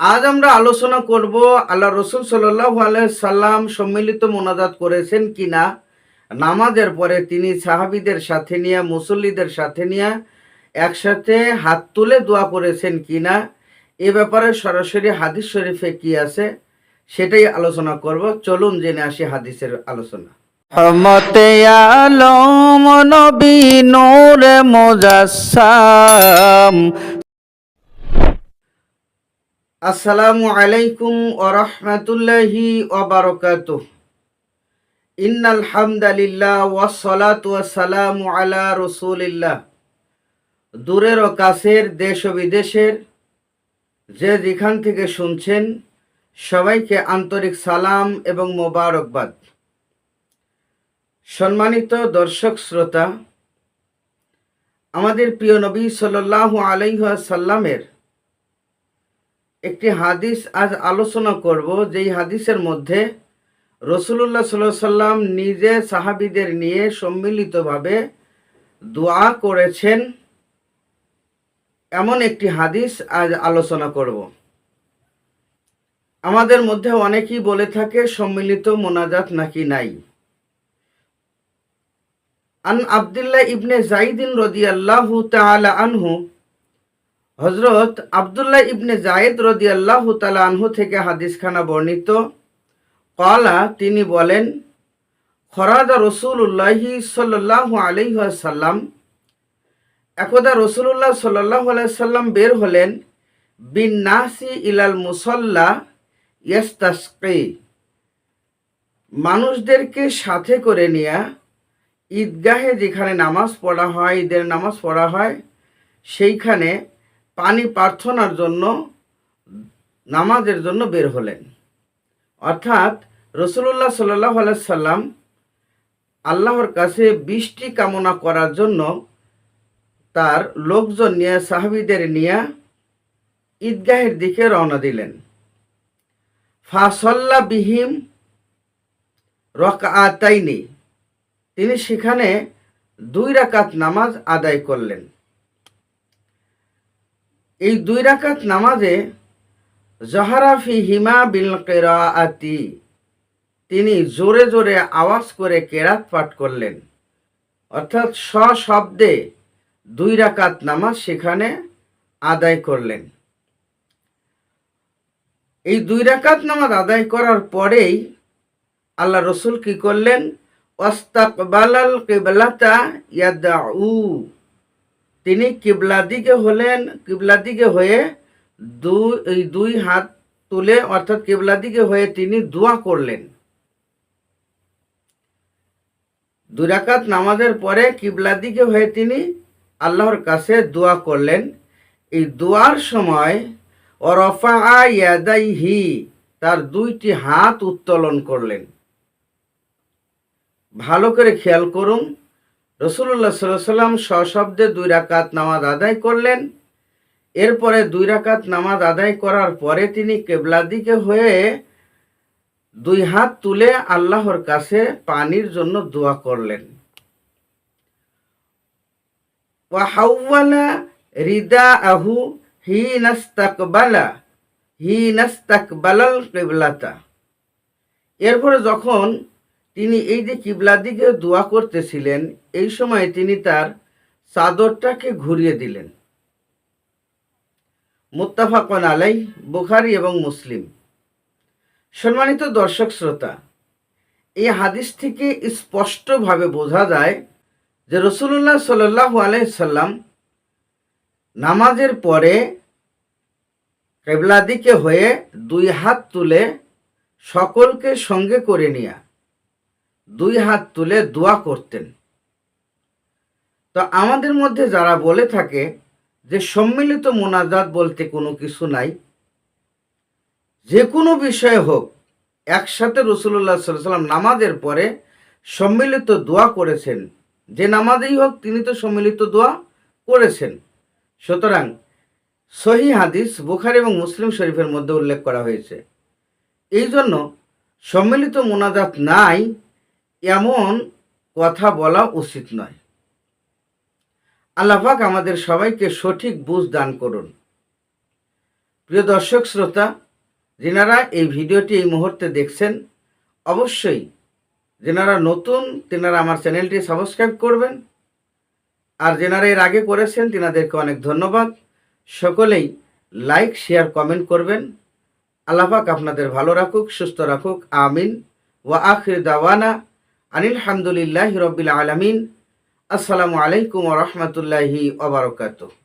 আজ আমরা আলোচনা করব আল্লাহ রসুল সাল্লাহ সাল্লাম সম্মিলিত মোনাজাত করেছেন কিনা। নামাজের পরে তিনি সাহাবিদের সাথে নিয়ে, মুসল্লিদের সাথে নিয়ে একসাথে হাত তুলে দোয়া করেছেন কিনা, এ ব্যাপারে সরাসরি হাদিস শরীফে কি আছে সেটাই আলোচনা করব। চলুন জেনে আসি হাদিসের আলোচনা। রহমতে আলম নবী নূর মুজাসসাম আসসালামু আলাইকুম ও রহমতুল্লাহি ওবারকাত ইন্নাল হামদালিল্লাহ ওয়াসসালাতু ওয়াসসালামু আলা রসুলিল্লাহ। দূরের ও কাছের দেশ ও বিদেশের যে যেখান থেকে শুনছেন, সবাইকে আন্তরিক সালাম এবং মোবারকবাদ। সম্মানিত দর্শক শ্রোতা, আমাদের প্রিয় নবী সাল্লাল্লাহু আলাইহি সাল্লামের একটি হাদিস আজ আলোচনা করব, যেই হাদিসের মধ্যে রসুল্লাহ সাল্লাহ সাল্লাম নিজে সাহাবিদের নিয়ে সম্মিলিতভাবে দোয়া করেছেন। এমন একটি হাদিস আজ আলোচনা করব। আমাদের মধ্যে অনেকেই বলে থাকে, সম্মিলিত মোনাজাত নাকি নাই। আন আবদুল্লাহ ইবনে জাইদিন রদিয়াল্লাহু তাআলা আনহু হজরত আবদুল্লাহ ইবনে জায়েদ রদি আল্লাহ আনহু থেকে হাদিসখানা বর্ণিত। কলা তিনি বলেন খরাদা রসুল্লাহি সাল্লাহ আলহাসাল্লাম একদা রসুল্লাহ সাল্লাহ আলাইসাল্লাম বের হলেন, বিন নাসি ইলাল মুসল্লা ইয়াস্তাসকে। মানুষদেরকে সাথে করে নিয়ে ঈদগাহে যেখানে নামাজ পড়া হয়, ঈদের নামাজ পড়া হয়, সেইখানে পানি প্রার্থনার জন্য, নামাজের জন্য বের হলেন। অর্থাৎ রসুল্লাহ সাল্লাহ সাল্লাম আল্লাহর কাছে বৃষ্টি কামনা করার জন্য তার লোকজন নিয়ে, সাহাবিদের নিয়ে ঈদগাহের দিকে রওনা দিলেন। ফাসল্লা বিহিম রকাতাইনি তিনি সেখানে দুই রাকাত নামাজ আদায় করলেন। এই দুই রাকাত নামাজে জহারাফি হিমা বিল কেরাআতি, তিনি জোরে জোরে আওয়াজ করে কেরাত পাঠ করলেন। অর্থাৎ সশব্দে দুই রাকাত নামাজ সেখানে আদায় করলেন। এই দুই রাকাত নামাজ আদায় করার পরেই আল্লাহ রসুল কি করলেন? ওয়াস্তাকবালাল কেবলাতা ইয়াদাউ তিনি কিবলা দিকে হলেন, কিবলা দিকে হয়ে দুই দুই হাত তুলে অর্থাৎ কিবলা দিকে হয়ে তিনি দোয়া করলেন। দুরাকাত নামাজের পরে কিবলা দিকে হয়ে তিনি আল্লাহর কাছে দোয়া করলেন। এই দোয়ার সময় অরফা হি তার দুইটি হাত উত্তোলন করলেন। ভালো করে খেয়াল করুন। রসুল্লাহ সাল্লাম সশব্দে দুই রাকাত নামাজ আদায় করলেন। এরপরে দুই রাকাত নামাজ আদায় করার পরে তিনি কেবলা দিকে হয়ে দুই হাত তুলে আল্লাহর কাছে পানির জন্য দোয়া করলেন। রিদা আহু হি নাস্তাকবালা হি নাস্তাকবালাল কেবলাতা। এরপরে যখন তিনি এই যে কিবলার দিকে দোয়া করতেছিলেন, এই সময় তিনি তার চাদরটাকে ঘুরিয়ে দিলেন। মুত্তাফাকন আলাই বুখারি এবং মুসলিম। সম্মানিত দর্শক শ্রোতা, এই হাদিস থেকে স্পষ্টভাবে বোঝা যায় যে রসুল্লাহ সাল্লাহু আলাইসাল্লাম নামাজের পরে কেবলা দিকে হয়ে দুই হাত তুলে সকলকে সঙ্গে করে নিয়ে দুই হাত তুলে দোয়া করতেন। তো আমাদের মধ্যে যারা বলে থাকে যে সম্মিলিত মোনাজাত বলতে কোনো কিছু নাই, যে কোনো বিষয়ে হোক, একসাথে রসুল্লাহ সাল্লাম নামাজের পরে সম্মিলিত দোয়া করেছেন। যে নামাজেই হোক, তিনি তো সম্মিলিত দোয়া করেছেন। সুতরাং সহি হাদিস বুখারি এবং মুসলিম শরীফের মধ্যে উল্লেখ করা হয়েছে। এই জন্য সম্মিলিত মোনাজাত নাই এমন কথা বলা উচিত নয়। আল্লাহাক আমাদের সবাইকে সঠিক বুঝ দান করুন। প্রিয় দর্শক, শ্রোতা, যেনারা এই ভিডিওটি এই মুহূর্তে দেখছেন, অবশ্যই যেনারা নতুন, তেনারা আমার চ্যানেলটি সাবস্ক্রাইব করবেন। আর যেনারা এর আগে করেছেন, তেনাদেরকে অনেক ধন্যবাদ। সকলেই লাইক, শেয়ার, কমেন্ট করবেন। আল্লাহাক আপনাদের ভালো রাখুক, সুস্থ রাখুক, আমিন। ওয়া আখির দাওয়ানা। আনিল হামদুলিল্লাহ রবিল আলমিন। আসসালামু আলাইকুম রহমতুল্লাহি ওবরকাতুহ